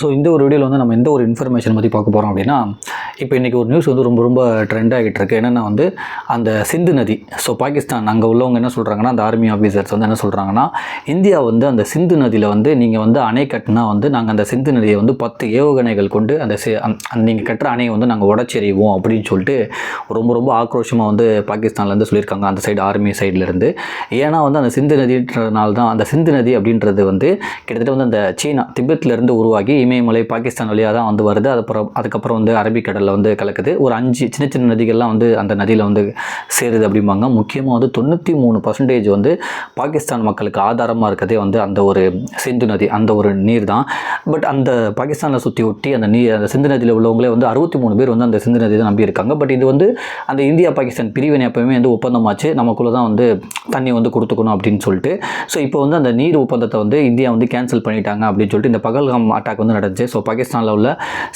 So இந்த ஒரு வீடியோவில் வந்து நம்ம எந்த ஒரு இன்ஃபர்மேஷன் பற்றி பார்க்க போகிறோம் அப்படின்னா இப்போ இன்றைக்கி ஒரு நியூஸ் வந்து ரொம்ப ரொம்ப ட்ரெண்ட் ஆகிட்டு இருக்கு என்னென்னா வந்து அந்த சிந்து நதி. ஸோ பாகிஸ்தான் அங்கே உள்ளவங்க என்ன சொல்கிறாங்கன்னா அந்த ஆர்மி ஆஃபீஸர்ஸ் வந்து என்ன சொல்கிறாங்கன்னா இந்தியா வந்து அந்த சிந்து நதியில் வந்து நீங்கள் வந்து அணை கட்டினா வந்து நாங்கள் அந்த சிந்து நதியை வந்து பத்து ஏவுகணைகள் கொண்டு அந்த சி- நீங்கள் கட்டுற அணையை வந்து நாங்கள் உடச்செறிவோம் அப்படின்னு சொல்லிட்டு ரொம்ப ரொம்ப ஆக்ரோஷமாக வந்து பாகிஸ்தான்லேருந்து சொல்லியிருக்காங்க அந்த சைடு ஆர்மி சைட்லேருந்து ஏன்னா வந்து அந்த சிந்து நதின்றதுனால தான் அந்த சிந்து நதி அப்படின்றது வந்து கிட்டத்தட்ட வந்து அந்த சீனா திபெத்லேருந்து உருவாகி இமயமலை பாகிஸ்தான் வழியாக தான் வந்து வருது. அதுக்கப்புறம் அதுக்கப்புறம் வந்து அரபிக்கடல் அரபிக்கடலில் வந்து கலக்குது. ஒரு அஞ்சு சின்ன சின்ன நதிகள்லாம் வந்து அந்த நதியில் வந்து சேருது அப்படிம்பாங்க. முக்கியமாக வந்து தொண்ணூற்றி மூணு பர்சன்டேஜ் வந்து பாகிஸ்தான் மக்களுக்கு ஆதாரமாக இருக்கிறதே வந்து அந்த ஒரு சிந்து நதி அந்த ஒரு நீர் தான். பட் அந்த பாகிஸ்தானை சுற்றி ஒட்டி அந்த நீர் அந்த சிந்து நதியில் உள்ளவங்களே வந்து அறுபத்தி மூணு பேர் வந்து அந்த சிந்து நதி தான் நம்பியிருக்காங்க. பட் இது வந்து அந்த இந்தியா பாகிஸ்தான் பிரிவினை எப்போயுமே வந்து ஒப்பந்தமாச்சு. நமக்குள்ளே தான் வந்து தண்ணி வந்து கொடுத்துக்கணும் அப்படின்னு சொல்லிட்டு. ஸோ இப்போ வந்து அந்த நீர் ஒப்பந்தத்தை வந்து இந்தியா வந்து கேன்சல் பண்ணிட்டாங்க அப்படின்னு சொல்லிட்டு இந்த பகல்காம் அட்டாக் வந்து நடந்துச்சு. ஸோ பாகிஸ்தானில் உள்ள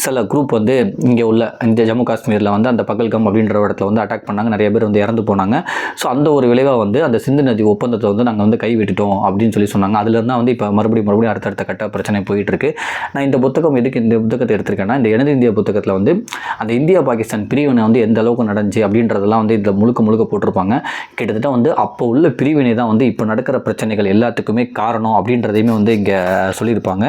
சில குரூப் வந்து இங்கே உள்ள இந்த ஜம்மு காஷ்மீரில் வந்து அந்த பகல்கம் அப்படின்ற இடத்துல வந்து அட்டாக் பண்ணாங்க. நிறைய பேர் வந்து இறந்து போனாங்க. ஸோ அந்த ஒரு விளைவாக வந்து அந்த சிந்து நதி ஒப்பந்தத்தை வந்து நாங்கள் வந்து கைவிட்டுட்டோம் அப்படின்னு சொல்லி சொன்னாங்க. அதுலேருந்து வந்து இப்போ மறுபடியும் மறுபடியும் அடுத்தடுத்த கட்ட பிரச்சனை போயிட்டுருக்கு நான் இந்த புத்தகம் எதுக்கு இந்த புத்தகத்தை எடுத்திருக்கேன்னா இந்த எனது இந்தியா புத்தகத்தில் வந்து அந்த இந்தியா பாகிஸ்தான் பிரிவினை வந்து எந்த அளவுக்கு நடந்துச்சு அப்படின்றதெல்லாம் வந்து இதில் முழுக்க முழுக்க போட்டிருப்பாங்க. கிட்டத்தட்ட வந்து அப்போ உள்ள பிரிவினை தான் வந்து இப்போ நடக்கிற பிரச்சனைகள் எல்லாத்துக்குமே காரணம் அப்படின்றதையுமே வந்து இங்கே சொல்லியிருப்பாங்க.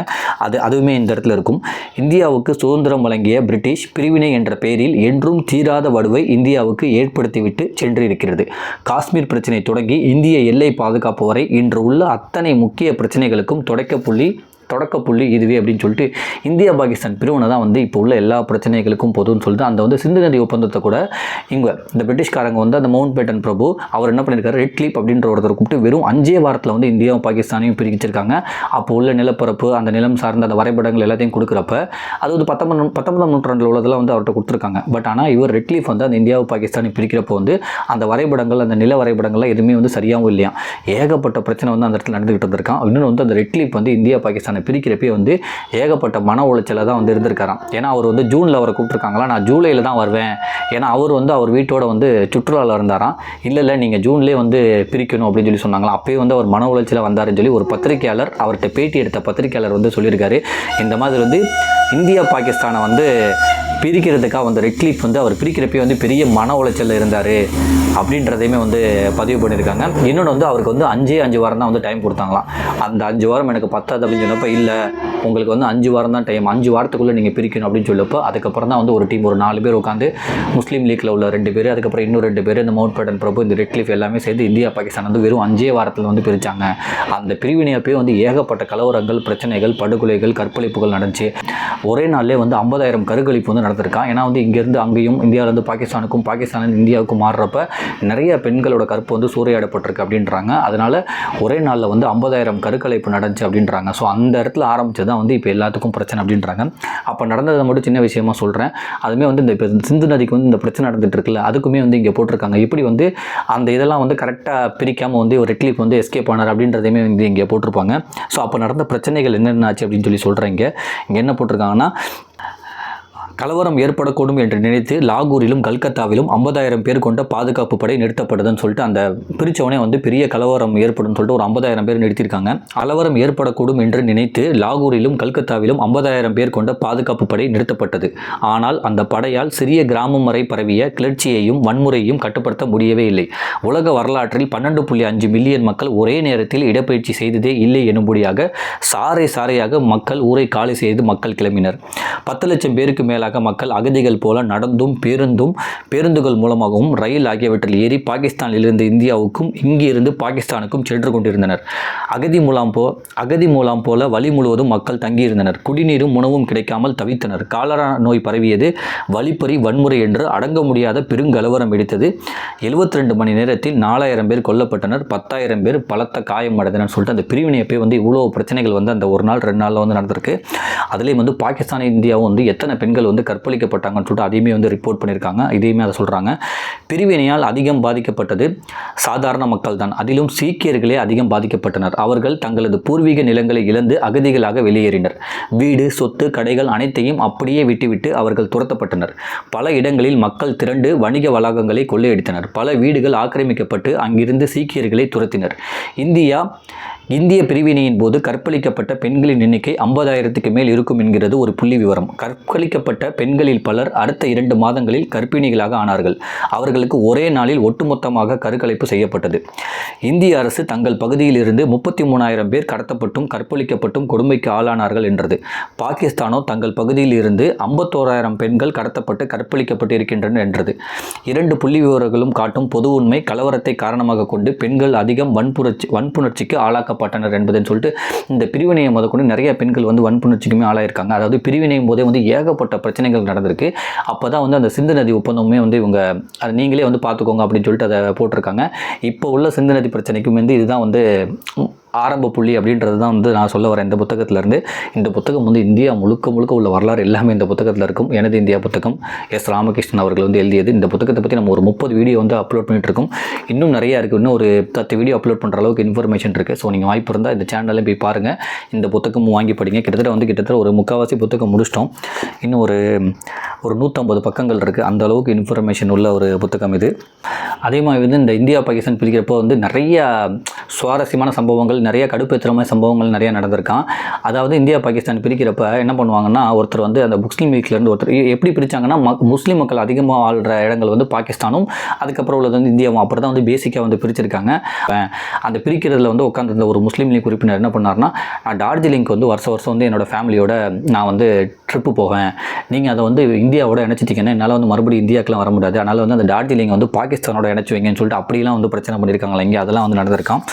அது அதுவுமே இந்த இடத்துல இருக்கும். இந்தியாவுக்கு சுதந்திரம் வழங்கிய பிரிட்டிஷ் பிரிவினை என்ற பெயரில் என்றும் தீராத வடுவை இந்தியாவுக்கு ஏற்படுத்திவிட்டு சென்றிருக்கிறது. காஷ்மீர் பிரச்சினை தொடங்கி இந்திய எல்லை பாதுகாப்பு வரை இன்று உள்ள அத்தனை முக்கிய பிரச்சனைகளுக்கும் தொடக்க புள்ளி தொடக்க புள்ளி இதுவே அப்படின்னு சொல்லிட்டு இந்தியா பாகிஸ்தான் பிரிவினை தான் வந்து இப்போ உள்ள எல்லா பிரச்சனைகளுக்கும் பொதுன்னு சொல்லிட்டு அந்த வந்து சிந்து நதி ஒப்பந்தத்தை கூட இங்கே இந்த பிரிட்டிஷ்காரங்க வந்து அந்த மவுண்ட் பேட்டன் பிரபு அவர் என்ன பண்ணியிருக்காரு ரெட் கிளிப் அப்படின்ற ஒருத்தர் கூப்பிட்டு வெறும் அஞ்சே வாரத்தில் வந்து இந்தியாவும் பாகிஸ்தானையும் பிரிச்சிருக்காங்க அப்போ உள்ள நிலப்பரப்பு அந்த நிலம் சார்ந்த அந்த வரைபடங்கள் எல்லாத்தையும் கொடுக்குறப்ப அது வந்து பத்தொன்பது பத்தொன்பதாம் நூற்றாண்டில் உள்ளதெல்லாம் வந்து அவர்கிட்ட கொடுத்துருக்காங்க. பட் ஆனால் இவர் ரெட் கிளிப் வந்து அந்த இந்தியாவும் பாகிஸ்தானையும் பிரிக்கிறப்போ வந்து அந்த வரைபடங்கள் அந்த நில வரைபடங்கள்லாம் எதுவுமே வந்து சரியாகவும் இல்லையா ஏகப்பட்ட பிரச்சனை வந்து அந்த இடத்துல நடந்துகிட்டு இருந்திருக்கான் இன்னொன்று வந்து அந்த ரெட் கிளிப் வந்து இந்தியா பாகிஸ்தான் பிரிக்கிறப்பே வந்து ஏகப்பட்ட மன உளைச்சலை தான் வந்து இருந்திருக்காராம். ஏன்னா அவர் வந்து ஜூனில் அவரை கூப்பிட்ருக்காங்களா நான் ஜூலையில் தான் வருவேன். ஏன்னா அவர் வந்து அவர் வீட்டோட வந்து சுற்றுலாவில் இருந்தாராம். இல்லை இல்லை நீங்கள் ஜூன்லேயே வந்து பிரிக்கணும் அப்படின்னு சொல்லி சொன்னாங்களா அப்பயே வந்து அவர் மன உளைச்சலில் வந்தாருன்னு சொல்லி ஒரு பத்திரிக்கையாளர் அவர்கிட்ட பேட்டி எடுத்த பத்திரிக்கையாளர் வந்து சொல்லியிருக்காரு. இந்த மாதிரி வந்து இந்தியா பாகிஸ்தானை வந்து பிரிக்கிறதுக்காக வந்து ரெட்லீஃப் வந்து அவர் பிரிக்கிறப்பே வந்து பெரிய மன உளைச்சலில் இருந்தார் அப்படின்றதையுமே வந்து பதிவு பண்ணியிருக்காங்க. இன்னொன்று வந்து அவருக்கு வந்து அஞ்சே அஞ்சு வாரம் தான் வந்து டைம் கொடுத்தாங்களாம். அந்த அஞ்சு வாரம் எனக்கு பத்தாது அப்படின்னு சொன்னப்போ இல்லை உங்களுக்கு வந்து அஞ்சு வாரம் தான் டைம் அஞ்சு வாரத்துக்குள்ளே நீங்கள் பிரிக்கணும் அப்படின்னு சொல்லப்போ அதுக்கப்புறம் தான் வந்து ஒரு டீம் ஒரு நாலு பேர் உட்காந்து முஸ்லீம் லீக்கில் உள்ள ரெண்டு பேர் அதுக்கப்புறம் இன்னும் ரெண்டு பேர் இந்த மவுண்ட் பேட்டன் பிரபு இந்த ரெட்லீஃப் எல்லாமே சேர்ந்து இந்தியா பாகிஸ்தான் வந்து வெறும் அஞ்சே வாரத்தில் வந்து பிரித்தாங்க அந்த பிரிவினையப்பே வந்து ஏகப்பட்ட கலவரங்கள் பிரச்சனைகள் படுகொலைகள் கற்பழிப்புகள் நடந்துச்சு. ஒரே நாள்லே வந்து ஐம்பதாயிரம் கருக்கழிப்பு வந்து நடந்திருக்கான். ஏன்னா வந்து இங்கேருந்து அங்கேயும் இந்தியாவிலேருந்து பாகிஸ்தானுக்கும் பாகிஸ்தானில் இந்தியாவுக்கும் மாறுறப்ப நிறைய பெண்களோட கருப்பு வந்து சூறையாடப்பட்டிருக்கு அப்படின்றாங்க. அதனால் ஒரே நாளில் வந்து ஐம்பதாயிரம் கருக்கலைப்பு நடந்துச்சு அப்படின்றாங்க. ஸோ அந்த இடத்துல ஆரம்பிச்சது தான் வந்து இப்போ எல்லாத்துக்கும் பிரச்சனை அப்படின்றாங்க. அப்போ நடந்ததை மட்டும் சின்ன விஷயமா சொல்கிறேன் அதுவுமே வந்து இந்த இப்போ சிந்து நதிக்கு வந்து இந்த பிரச்சனை நடந்துட்டு இருக்குல்ல அதுக்குமே வந்து இங்கே போட்டிருக்காங்க. இப்படி வந்து அந்த இதெல்லாம் வந்து கரெக்டாக பிரிக்காமல் வந்து ஒரு ரெட்லீப் வந்து எஸ்கேப் ஆனார் அப்படின்றதையுமே வந்து இங்கே போட்டிருப்பாங்க. ஸோ அப்போ நடந்த பிரச்சனைகள் என்னென்ன ஆச்சு அப்படின்னு சொல்லி சொல்கிறேன் இங்கே. இங்கே என்ன போட்டிருக்காங்கன்னா கலவரம் ஏற்படக்கூடும் என்று நினைத்து லாகூரிலும் கல்கத்தாவிலும் ஐம்பதாயிரம் பேர் கொண்ட பாதுகாப்பு படை நிறுத்தப்படுதுன்னு சொல்லிட்டு அந்த பிரித்தவனே வந்து பெரிய கலவரம் ஏற்படும் சொல்லிட்டு ஒரு ஐம்பதாயிரம் பேர் நிறுத்தியிருக்காங்க. கலவரம் ஏற்படக்கூடும் என்று நினைத்து லாகூரிலும் கல்கத்தாவிலும் ஐம்பதாயிரம் பேர் கொண்ட பாதுகாப்பு படை நிறுத்தப்பட்டது. ஆனால் அந்த படையால் சிறிய கிராமம் வரை பரவிய கிளர்ச்சியையும் வன்முறையையும் கட்டுப்படுத்த முடியவே இல்லை. உலக வரலாற்றில் பன்னெண்டு புள்ளி அஞ்சு மில்லியன் மக்கள் ஒரே நேரத்தில் இடப்பயிற்சி செய்ததே இல்லை எனும்படியாக சாறை சாறையாக மக்கள் ஊரை காலி செய்து மக்கள் கிளம்பினர். பத்து லட்சம் பேருக்கு மேலாக மக்கள் அகதிகள் போல நடந்தும் பேருந்தும் பேருந்துகள் மூலமாகவும் ரயில் ஆகியவற்றில் ஏறி பாகிஸ்தானிலிருந்து இந்தியாவுக்கும் இங்கிருந்து பாகிஸ்தானுக்கும் சென்று கொண்டிருந்தனர். அகதி மூலம் போ அகதி மூலம் போல வழி முழுவதும் மக்கள் தங்கியிருந்தனர். குடிநீரும் உணவும் கிடைக்காமல் தவித்தனர். காலரா நோய் பரவியது. வழிப்பறி வன்முறை என்று அடங்க முடியாத பெருங்கலவரம் வெடித்தது 72 மணி நேரத்தில் நாலாயிரம் பேர் கொல்லப்பட்டனர். பத்தாயிரம் பேர் பலத்த காயம் அடைந்தனர் சொல்லிட்டு அந்த பிரிவினை போய் வந்து இவ்வளோ பிரச்சனைகள் வந்து அந்த ஒரு நாள் ரெண்டு நாளில் வந்து நடந்திருக்கு. அதுலேயும் வந்து பாகிஸ்தான் இந்தியாவும் வந்து எத்தனை பெண்கள் வந்து கற்பழிக்கப்பட்டாங்கன்னு சொல்லிட்டு அதையுமே வந்து ரிப்போர்ட் பண்ணியிருக்காங்க. இதையுமே அதை சொல்கிறாங்க பிரிவினையால் அதிகம் பாதிக்கப்பட்டது சாதாரண மக்கள் தான் அதிலும் சீக்கியர்களே அதிகம் பாதிக்கப்பட்டனர். அவர்கள் தங்களது பூர்வீக நிலங்களை இழந்து அகதிகளாக வெளியேறினர். வீடு சொத்து கடைகள் அனைத்தையும் அப்படியே விட்டுவிட்டு அவர்கள் துரத்தப்பட்டனர். பல இடங்களில் மக்கள் திரண்டு வணிக வளாகங்களை கொள்ளையடித்தனர். பல வீடுகள் ஆக்கிரமிக்கப்பட்டு அங்கிருந்து சீக்கியர்களை துரத்தினர். இந்தியா இந்திய பிரிவினையின் போது கற்பழிக்கப்பட்ட பெண்களின் எண்ணிக்கை ஐம்பதாயிரத்துக்கு மேல் இருக்கும் என்கிறது ஒரு புள்ளி விவரம். கற்பழிக்கப்பட்ட பெண்களில் பலர் அடுத்த இரண்டு மாதங்களில் கர்ப்பிணிகளாக ஆனார்கள். அவர்களுக்கு ஒரே நாளில் ஒட்டுமொத்தமாக கருக்கலைப்பு செய்யப்பட்டது. இந்திய அரசு தங்கள் பகுதியில் இருந்து முப்பத்தி மூணாயிரம் பேர் கடத்தப்பட்டும் கற்பழிக்கப்பட்டும் கொடுமைக்கு ஆளானார்கள் என்றது. பாகிஸ்தானோ தங்கள் பகுதியில் இருந்து ஐம்பத்தோராயிரம் பெண்கள் கடத்தப்பட்டு கற்பழிக்கப்பட்டு இருக்கின்றன என்றது. இரண்டு புள்ளி விவரங்களும் காட்டும் பொது உண்மை கலவரத்தை காரணமாக கொண்டு பெண்கள் அதிகம் வன்புணர்ச்சி வன்புணர்ச்சிக்கு பட்டனர் என்பதுன்னு சொல்லிட்டு இந்த பிரிவினையை முதற்கொண்டு நிறைய பெண்கள் வந்து வன்புணர்ச்சிக்குமே ஆளாயிருக்காங்க. அதாவது பிரிவினையும் போதே வந்து ஏகப்பட்ட பிரச்சனைகள் நடந்திருக்கு. அப்போ தான் வந்து அந்த சிந்து நதி ஒப்பந்தமே வந்து இவங்க அதை நீங்களே வந்து பார்த்துக்கோங்க அப்படின்னு சொல்லிட்டு அதை போட்டிருக்காங்க. இப்போ உள்ள சிந்து நதி பிரச்சனைக்கும் வந்து இதுதான் வந்து ஆரம்ப புள்ளி அப்படின்றது தான் வந்து நான் சொல்ல வரேன். இந்த புத்தகத்திலேருந்து இந்த புத்தகம் வந்து இந்தியா முழுக்க முழுக்க உள்ள வரலாறு எல்லாமே இந்த புத்தகத்தில் இருக்கும். எனது இந்தியா புத்தகம் எஸ் ராமகிருஷ்ணன் அவர்கள் வந்து எழுதியது. இந்த புத்தகத்தை பற்றி நம்ம ஒரு முப்பது வீடியோ வந்து அப்லோட் பண்ணிட்டு இருக்கோம் இன்னும் நிறைய இருக்குது இன்னும் ஒரு பத்து வீடியோ அப்லோட் பண்ணுற அளவுக்கு இன்ஃபர்மேஷன் இருக்குது ஸோ நீங்கள் வாய்ப்பு இருந்தால் இந்த சேனலில் போய் பாருங்கள் இந்த புத்தகமும் வாங்கி படிங்க. கிட்டத்தட்ட வந்து கிட்டத்தட்ட ஒரு முக்கால்வாசி புத்தகம் முடிச்சிட்டோம். இன்னும் ஒரு ஒரு நூற்றம்பது பக்கங்கள் இருக்குது அந்த அளவுக்கு இன்ஃபர்மேஷன் உள்ள ஒரு புத்தகம் இது. அதே மாதிரி வந்து இந்த இந்தியா பாகிஸ்தான் பிரிக்கிறப்போ வந்து நிறைய சுவாரஸ்யமான சம்பவங்கள் நிறைய கடுப்பேற்றுற மாதிரி சம்பவங்கள் நிறைய நடந்திருக்கான். அதாவது இந்தியா பாகிஸ்தான் பிரிக்கிறப்ப என்ன பண்ணுவாங்கன்னா ஒருத்தர் வந்து அந்த முஸ்லீம் வீக்லேருந்து ஒருத்தர் எப்படி பிரித்தாங்கன்னா மக் முஸ்லீம் மக்கள் அதிகமாக வாழ்கிற இடங்கள் வந்து பாகிஸ்தானும் அதுக்கப்புறம் உள்ளது வந்து இந்தியாவும் அப்படி தான் வந்து பேசிக்காக வந்து பிரிச்சிருக்காங்க. அந்த பிரிக்கிறதுல வந்து உட்காந்துருந்த ஒரு முஸ்லீம் லீக் உறுப்பினர் என்ன பண்ணார்னா நான் டார்ஜிலிங்க்கு வந்து வருஷம் வருஷம் வந்து என்னோட ஃபேமிலியோட நான் வந்து ட்ரிப்பு போவேன். நீங்கள் அதை வந்து இந்தியாவோட இணைச்சிட்டிங்கன்னா என்னால் வந்து மறுபடியும் இந்தியாக்கெலாம் வர முடியாது. அதனால் வந்து அந்த டார்ஜிலிங் வந்து பாகிஸ்தானோட இணைச்சி வைங்கன்னு சொல்லிட்டு அப்படிலாம் வந்து பிரச்சனை பண்ணியிருக்காங்களா இங்கே அதெல்லாம் வந்து நடந்திருக்கான்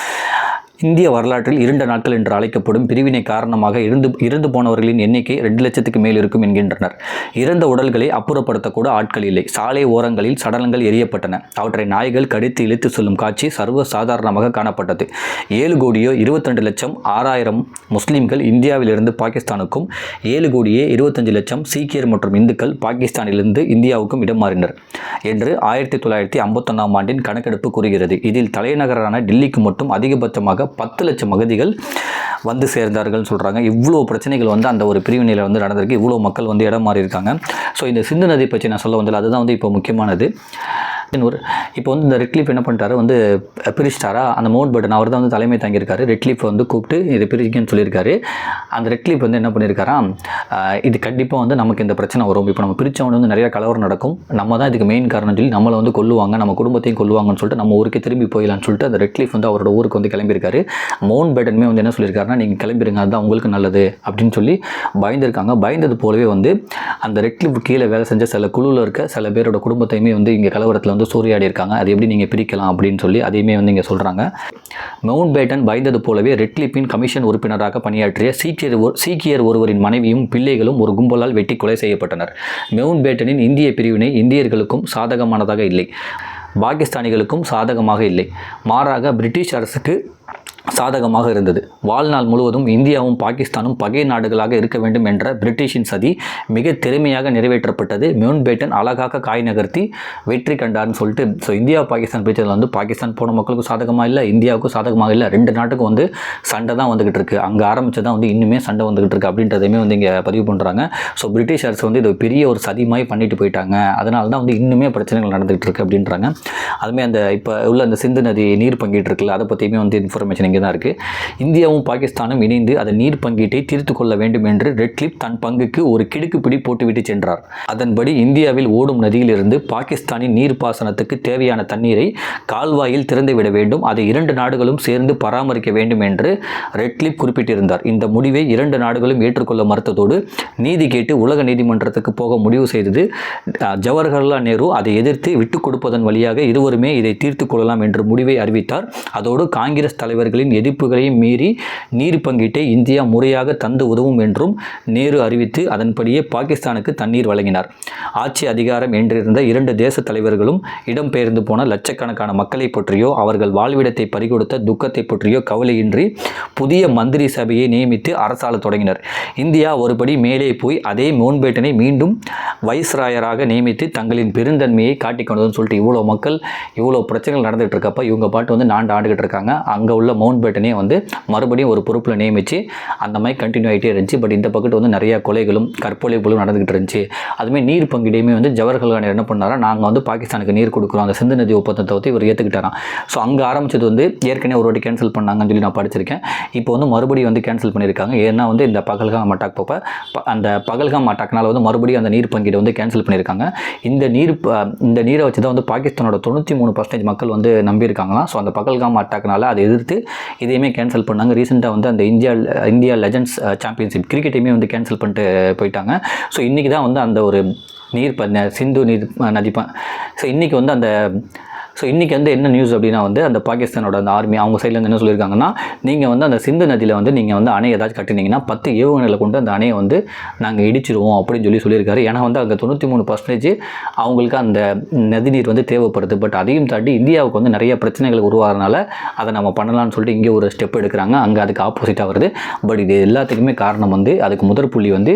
இந்திய வரலாற்றில் இருண்ட நாட்கள் என்று அழைக்கப்படும் பிரிவினை காரணமாக இருந்து இறந்து போனவர்களின் எண்ணிக்கை ரெண்டு லட்சத்துக்கு மேல் இருக்கும் என்கின்றனர். இறந்த உடல்களை அப்புறப்படுத்தக்கூட ஆட்கள் இல்லை. சாலை ஓரங்களில் சடலங்கள் எரியப்பட்டன அவற்றை நாய்கள் கடித்து இழுத்து செல்லும் காட்சி சர்வ சாதாரணமாக காணப்பட்டது. ஏழு கோடியோ இருபத்திரெண்டு லட்சம் ஆறாயிரம் முஸ்லீம்கள் இந்தியாவிலிருந்து பாகிஸ்தானுக்கும் ஏழு கோடியே இருபத்தஞ்சு லட்சம் சீக்கியர் மற்றும் இந்துக்கள் பாகிஸ்தானிலிருந்து இந்தியாவுக்கும் இடம் மாறினர் என்று ஆயிரத்தி தொள்ளாயிரத்தி ஐம்பத்தொன்னாம் ஆண்டின் கணக்கெடுப்பு கூறுகிறது. இதில் தலைநகரான டெல்லிக்கு மட்டும் அதிகபட்சமாக பத்து லட்சம் அகதிகள் வந்து சேர்ந்தார்கள் சொல்கிறாங்க இவ்வளோ பிரச்சனைகள் வந்து அந்த ஒரு பிரிவினையில் வந்து நடந்திருக்கு. இவ்வளோ மக்கள் வந்து இடம் மாறி இருக்காங்க ஸோ இந்த சிந்து நதி பற்றி நான் சொல்ல வந்ததில்ல. அதுதான் வந்து இப்போ முக்கியமானது. ஒரு இப்போ வந்து இந்த ரெட்லிப் என்ன பண்ணிட்டாரு வந்து பிரிச்சிட்டாரா? அந்த மவுண்ட் பட்டன் அவர் தான் வந்து தலைமை தாங்கியிருக்காரு. ரெட்லிப் வந்து கூப்பிட்டு இதை பிரிக்கன்னு சொல்லியிருக்காரு. அந்த ரெட்லிப் வந்து என்ன பண்ணியிருக்காரா? இது கண்டிப்பாக வந்து நமக்கு இந்த பிரச்சனை வரும். இப்போ நம்ம பிரித்தவன் வந்து நிறைய கலவரம் நடக்கும். நம்ம தான் இதுக்கு மெயின் காரணம். சொல்லி நம்மளை வந்து கொல்லுவாங்க. நம்ம குடும்பத்தையும் கொல்லுவாங்கன்னு சொல்லிட்டு நம்ம ஊருக்கு திரும்பி போயிடலாம்னு சொல்லிட்டு அந்த ரெட்லிஃப் வந்து அவரோட ஊருக்கு வந்து கிளம்பியிருக்காரு. மவுண்ட் பேட்டனுமே வந்து என்ன சொல்லியிருக்காருன்னா நீங்கள் கிளம்பிடுங்க அதுதான் உங்களுக்கு நல்லது. அப்படின்னு சொல்லி பயந்துருக்காங்க. பயந்தது போலவே வந்து அந்த ரெட்லிஃப் கீழே வேலை செஞ்ச சில குழுவில் இருக்க சில பேரோட குடும்பத்தையுமே வந்து இங்கே கலவரத்தில் வந்து சூறையாடி இருக்காங்க. அது எப்படி நீங்கள் பிரிக்கலாம் அப்படின்னு சொல்லி அதையுமே வந்து இங்கே சொல்கிறாங்க மவுண்ட் பேட்டன் பயந்தது போலவே ரெட்லிப்பின் கமிஷன் உறுப்பினராக பணியாற்றிய சீக்கியர் சீக்கியர் ஒருவரின் மனைவியும் பிள்ளைகளும் ஒரு கும்பலால் வெட்டி கொலை செய்யப்பட்டனர். மவுண்ட் பேட்டனின் இந்திய பிரிவினை இந்தியர்களுக்கும் சாதகமானதாக இல்லை. பாகிஸ்தானிகளுக்கும் சாதகமாக இல்லை. மாறாக பிரிட்டிஷ் அரசுக்கு சாதகமாக இருந்தது. வாழ்நாள் முழுவதும் இந்தியாவும் பாகிஸ்தானும் பகை நாடுகளாக இருக்க வேண்டும் என்ற பிரிட்டிஷின் சதி மிக திறமையாக நிறைவேற்றப்பட்டது. மியூன் பேட்டன் அழகாக காய் நகர்த்தி வெற்றி கண்டார்னு சொல்லிட்டு ஸோ இந்தியா பாகிஸ்தான் பிரச்சனை வந்து பாகிஸ்தான் போன மக்களுக்கும் சாதகமாக இல்லை இந்தியாவுக்கும் சாதகமாக இல்லை. ரெண்டு நாட்டுக்கும் வந்து சண்டை தான் வந்துகிட்டு இருக்கு. அங்கே ஆரம்பிச்சதான் வந்து இன்னுமே சண்டை வந்துகிட்டு இருக்கு அப்படின்றதையுமே வந்து இங்கே பதிவு பண்ணுறாங்க ஸோ பிரிட்டிஷ் அரசு வந்து இது பெரிய ஒரு சதிமாய் பண்ணிட்டு போயிட்டாங்க. அதனால தான் வந்து இன்னுமே பிரச்சனைகள் நடந்துகிட்டு இருக்கு அப்படின்றாங்க. அதுமே அந்த இப்போ உள்ள அந்த சிந்து நதி நீர் பங்கிட்டு இருக்குல்ல அதை பற்றியுமே வந்து இன்ஃபர்மேஷன் இங்கே தான் இருக்குது இந்தியாவும் பாகிஸ்தானும் இணைந்து அதன் நீர் பங்கீட்டை தீர்த்து கொள்ள வேண்டும் என்று ரெட்லிப் தன் பங்குக்கு ஒரு கிடுக்குப்பிடி போட்டுவிட்டு சென்றார். அதன்படி இந்தியாவில் ஓடும் நதியிலிருந்து பாகிஸ்தானின் நீர்ப்பாசனத்துக்கு தேவையான தண்ணீரை கால்வாயில் திறந்துவிட வேண்டும். அதை இரண்டு நாடுகளும் சேர்ந்து பராமரிக்க வேண்டும் என்று ரெட்லிப் குறிப்பிட்டிருந்தார். இந்த முடிவை இரண்டு நாடுகளும் ஏற்றுக்கொள்ள மறுத்ததோடு நீதி கேட்டு உலக நீதிமன்றத்துக்கு போக முடிவு செய்தது ஜவஹர்லால் நேரு. அதை எதிர்த்து விட்டுக் கொடுப்பதன் வழியாக இருவருமே இதை தீர்த்து கொள்ளலாம் என்று முடிவை அறிவித்தார். அதோடு காங்கிரஸ் தலைவர்களின் எதிர்ப்புகளையும் மீறி நீர் பங்கீட்டை இந்தியா முறையாக தந்து உதவும் என்றும் நேரு அறிவித்து அதன்படியே பாகிஸ்தானுக்கு தண்ணீர் வழங்கினார். ஆட்சி அதிகாரம் என்றிருந்த இரண்டு தேச தலைவர்களும் இடம்பெயர்ந்து போன லட்சக்கணக்கான மக்களை பற்றியோ அவர்கள் வாழ்விடத்தை பறிகொடுத்த துக்கத்தை பற்றியோ கவலையின்றி புதிய மந்திரி சபையை நியமித்து அரசாள தொடங்கினர். இந்தியா ஒருபடி மேலே போய் அதே மோன்பேட்டனை மீண்டும் வைஸ்ராயராக நியமித்து தங்களின் பெருந்தன்மையை காட்டிக்கொண்டதுன்னு சொல்லிட்டு இவ்வளோ மக்கள் இவ்வளோ பிரச்சனைகள் நடந்துகிட்டு இருக்கப்ப இவங்க பாட்டு வந்து நாண்டு ஆண்டுகிட்டு இருக்காங்க. அங்கே உள்ள மோன் மவுண்ட் பேட்டனே வந்து மறுபடியும் ஒரு பொறுப்பில் நியமித்து அந்த மாதிரி கண்டினியூ ஆகிட்டே இருந்துச்சு. பட் இந்த பக்கத்து வந்து நிறையா கொலைகளும் கற்பொலைகளும் நடந்துகிட்டு இருந்துச்சு. அதுமாதிரி நீர் பங்கிடையுமே வந்து ஜவஹர்லால் என்ன பண்ணாரா நாங்கள் வந்து பாகிஸ்தானுக்கு நீர் கொடுக்குறோம். அந்த சிந்து நதி ஒப்பந்தத்தை வந்து இவர் ஏற்றுக்கிட்டாராம் ஸோ அங்கே ஆரம்பிச்சது வந்து ஏற்கனவே ஒரு வாட்டி கேன்சல் பண்ணாங்கன்னு சொல்லி நான் படிச்சிருக்கேன். இப்போ வந்து மறுபடியும் வந்து கேன்சல் பண்ணியிருக்காங்க ஏன்னா வந்து இந்த பகல்காம் அட்டாக் போப்ப ப- அந்த பகல்காம் அட்டாக்னால் வந்து மறுபடியும் அந்த நீர் பங்கீடு வந்து கேன்சல் பண்ணியிருக்காங்க இந்த நீர் இந்த நீரை வச்சு தான் வந்து பாகிஸ்தானோட தொண்ணூற்றி மூணு பர்சன்டேஜ் மக்கள் வந்து நம்பியிருக்காங்களாம். ஸோ அந்த பகல்காம் அட்டாக்னால் அதை எதிர்த்து இதையுமே கேன்சல் பண்ணாங்க. ரீசெண்டாக வந்து அந்த இந்தியா இந்தியா லெஜண்ட்ஸ் சாம்பியன்ஷிப் கிரிக்கெட்டையுமே வந்து கேன்சல் பண்ணிட்டு போயிட்டாங்க. ஸோ இன்றைக்கி தான் வந்து அந்த ஒரு நீர் ப சிந்து நீர் ப- ஸோ இன்றைக்கி வந்து அந்த ஸோ இன்றைக்கி வந்து என்ன நியூஸ் அப்படின்னா வந்து அந்த பாகிஸ்தானோட அந்த ஆர்மி அவங்க சைட்லேருந்து என்ன சொல்லியிருக்காங்கன்னா நீங்கள் வந்து அந்த சிந்து நதியில் வந்து நீங்கள் வந்து அணை ஏதாச்சும் கட்டினீங்கன்னா பத்து ஏவுகணைகளை கொண்டு அந்த அணையை வந்து நாங்கள் இடிச்சிருவோம் அப்படின்னு சொல்லி சொல்லியிருக்காரு. ஏன்னா வந்து அங்கே தொண்ணூற்றி மூணு பர்சன்டேஜ் அவங்களுக்கு அந்த நதிநீர் வந்து தேவைப்படுது. பட் அதையும் தாண்டி இந்தியாவுக்கு வந்து நிறைய பிரச்சனைகள் உருவாகிறனால அதை நம்ம பண்ணலாம்னு சொல்லிட்டு இங்கே ஒரு ஸ்டெப் எடுக்கிறாங்க. அங்கே அதுக்கு ஆப்போசிட்டாக வருது. பட் இது எல்லாத்துக்குமே காரணம் வந்து அதுக்கு முதற் புள்ளி வந்து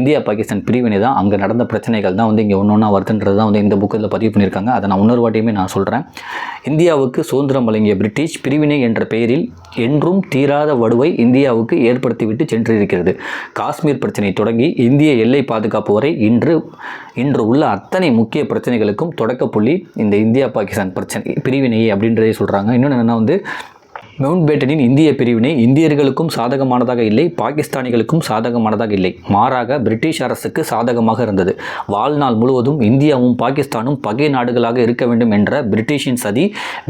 இந்தியா பாகிஸ்தான் பிரிவினை தான் அங்கே நடந்த பிரச்சனைகள் தான் வந்து இங்கே ஒன்று ஒன்றா வருதுன்றது தான் வந்து இந்த புக்கில் பதிவு பண்ணியிருக்காங்க. அதை நான் இன்னொரு வாட்டியுமே நான் சொல்கிறேன் இந்தியாவுக்கு சுதந்திரம் வழங்கிய பிரிட்டிஷ் பிரிவினை என்ற பெயரில் என்றும் தீராத வடுவை இந்தியாவுக்கு ஏற்படுத்திவிட்டு சென்றிருக்கிறது. காஷ்மீர் பிரச்சனை தொடங்கி இந்திய எல்லை பாதுகாப்பு வரை இன்று இன்று உள்ள அத்தனை முக்கிய பிரச்சனைகளுக்கும் தொடக்கப்புள்ளி இந்த இந்தியா பாகிஸ்தான் பிரச்சனை பிரிவினை அப்படின்றதே சொல்கிறாங்க இன்னொன்று என்னென்னா வந்து மவுண்ட் பேட்டனின் இந்திய பிரிவினை இந்தியர்களுக்கும் சாதகமானதாக இல்லை பாகிஸ்தானிகளுக்கும் சாதகமானதாக இல்லை. மாறாக பிரிட்டிஷ் அரசுக்கு சாதகமாக இருந்தது. வாழ்நாள் முழுவதும் இந்தியாவும் பாகிஸ்தானும் பகை நாடுகளாக இருக்க வேண்டும் என்ற பிரிட்டிஷின் சதி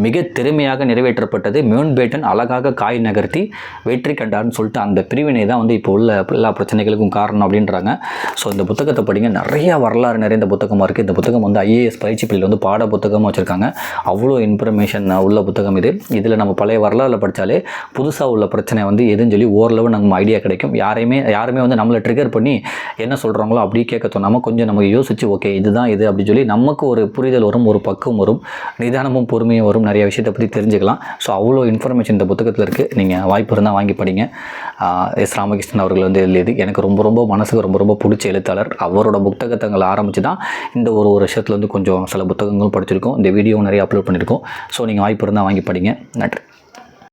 மிக திறமையாக நிறைவேற்றப்பட்டது. மவுண்ட் பேட்டன் அழகாக காய் நகர்த்தி வெற்றி கண்டார்னு சொல்லிட்டு அந்த பிரிவினை தான் வந்து இப்போ உள்ள எல்லா பிரச்சனைகளுக்கும் காரணம் அப்படின்றாங்க. ஸோ இந்த புத்தகத்தை படிங்க. நிறைய வரலாறு நிறைந்த புத்தகமாக இருக்குது இந்த புத்தகம் வந்து ஐஏஎஸ் பயிற்சி பள்ளியில் வந்து பாட புத்தகமாக வச்சுருக்காங்க. அவ்வளோ இன்ஃபர்மேஷன் உள்ள புத்தகம் இது. இதில் நம்ம பழைய படித்தாலே புதுசாக உள்ள பிரச்சனை வந்து எதுன்னு சொல்லி ஓரளவு நம்ம ஐடியா கிடைக்கும். யாரையுமே யாருமே வந்து நம்மளை ட்ரிகர் பண்ணி என்ன சொல்கிறாங்களோ அப்படி கேட்க தோணாமல் கொஞ்சம் நமக்கு யோசிச்சு ஓகே இதுதான் இது அப்படின்னு சொல்லி நமக்கு ஒரு புரிதல் வரும் ஒரு பக்குவம் வரும் நிதானமும் பொறுமையும் வரும். நிறைய விஷயத்தை பற்றி தெரிஞ்சுக்கலாம். ஸோ அவ்வளோ இன்ஃபர்மேஷன் இந்த புத்தகத்தில் இருக்குது நீங்கள் வாய்ப்பு இருந்தால் வாங்கி படிங்க. எஸ் ராமகிருஷ்ணன் அவர்கள் வந்து எழுதியது. எனக்கு ரொம்ப ரொம்ப மனசுக்கு ரொம்ப ரொம்ப பிடிச்ச எழுத்தாளர். அவரோட புத்தகத்தங்களை ஆரம்பித்து தான் இந்த ஒரு ஒரு வருஷத்துல வந்து கொஞ்சம் சில புத்தகங்களும் படிச்சிருக்கோம். இந்த வீடியோ நிறைய அப்லோட் பண்ணியிருக்கோம். ஸோ நீங்கள் வாய்ப்பு இருந்தால் வாங்கி படிங்க. நன்றி.